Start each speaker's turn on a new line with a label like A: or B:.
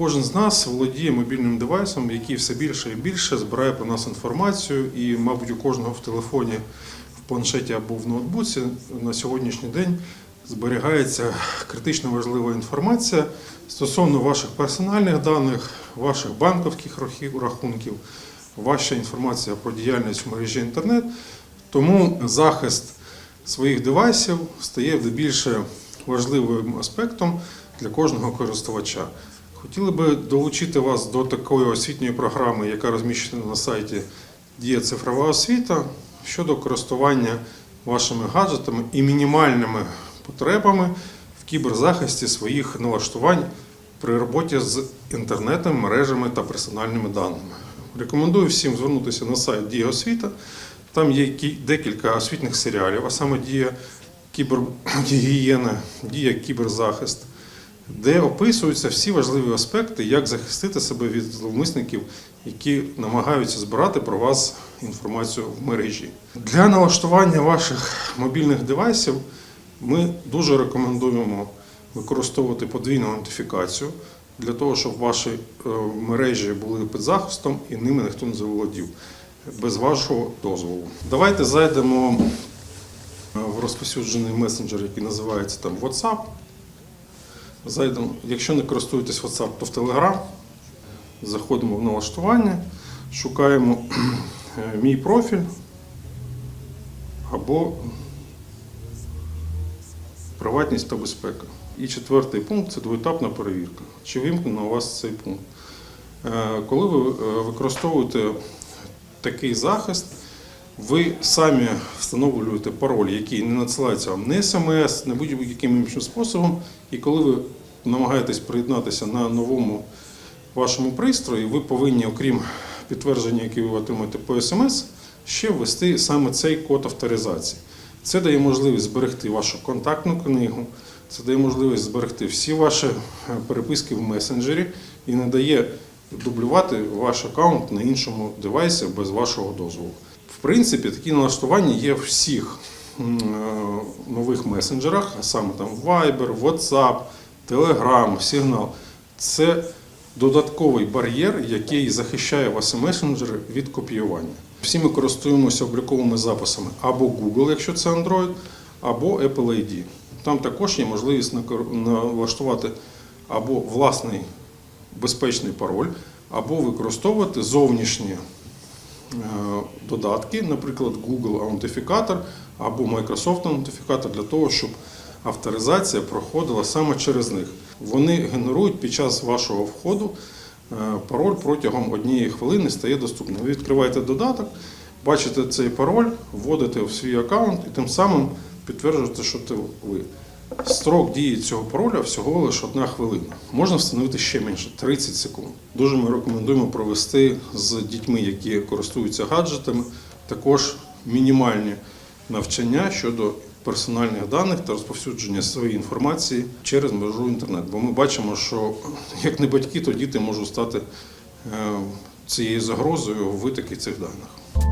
A: Кожен з нас володіє мобільним девайсом, який все більше і більше збирає про нас інформацію, і, мабуть, у кожного в телефоні, в планшеті або в ноутбуці на сьогоднішній день зберігається критично важлива інформація стосовно ваших персональних даних, ваших банківських рахунків, ваша інформація про діяльність в мережі інтернет. Тому захист своїх девайсів стає більше важливим аспектом для кожного користувача. Хотіли би долучити вас до такої освітньої програми, яка розміщена на сайті Дія цифрова освіта щодо користування вашими гаджетами і мінімальними потребами в кіберзахисті своїх налаштувань при роботі з інтернетом, мережами та персональними даними. Рекомендую всім звернутися на сайт Дія освіта. Там є кі- декілька освітніх серіалів, а саме Дія кібергігієна, Дія кіберзахист, де описуються всі важливі аспекти, як захистити себе від зловмисників, які намагаються збирати про вас інформацію в мережі. Для налаштування ваших мобільних девайсів ми дуже рекомендуємо використовувати подвійну ідентифікацію для того, щоб ваші е, мережі були під захистом і ними ніхто не заволодів без вашого дозволу. Давайте зайдемо е, в розповсюджений месенджер, який називається там WhatsApp. Зайдемо, якщо не користуєтесь WhatsApp, то в Telegram. Заходимо в налаштування, шукаємо е, мій профіль або приватність та безпека. І четвертий пункт це двоетапна перевірка. Чи вимкнено у вас цей пункт? Е, Коли ви е, використовуєте такий захист, ви самі встановлюєте пароль, який не надсилається вам не смс, не будь-яким іншим способом. І коли ви намагаєтесь приєднатися на новому вашому пристрої, ви повинні, окрім підтвердження, яке ви отримаєте по смс, ще ввести саме цей код авторизації. Це дає можливість зберегти вашу контактну книгу, це дає можливість зберегти всі ваші е, переписки в месенджері і не дає дублювати ваш аккаунт на іншому девайсі без вашого дозволу. Принципі, такі налаштування є в всіх е, нових месенджерах, а саме там Viber, WhatsApp, Telegram, Signal. Це додатковий бар'єр, який захищає ваші месенджери від копіювання. Всі ми користуємося обліковими записами або Google, якщо це Android, або Apple ID. Там також є можливість налаштувати або власний безпечний пароль, або використовувати зовнішні е, додатки, наприклад, Google аутентифікатор або Microsoft аутентифікатор для того, щоб авторизація проходила саме через них. Вони генерують під час вашого входу е, пароль протягом однієї хвилини стає доступним. Ви відкриваєте додаток, бачите цей пароль, вводите в свій аккаунт і тим самим підтверджуєте, що це ви. Строк дії цього пароля всього лише одна хвилина. Можна встановити ще менше 30 секунд. Дуже ми рекомендуємо провести з дітьми, які користуються гаджетами, також мінімальні навчання щодо персональних даних та розповсюдження своєї інформації через мережу інтернет. Бо ми бачимо, що як не батьки, то діти можуть стати е, цією загрозою у витоки цих даних.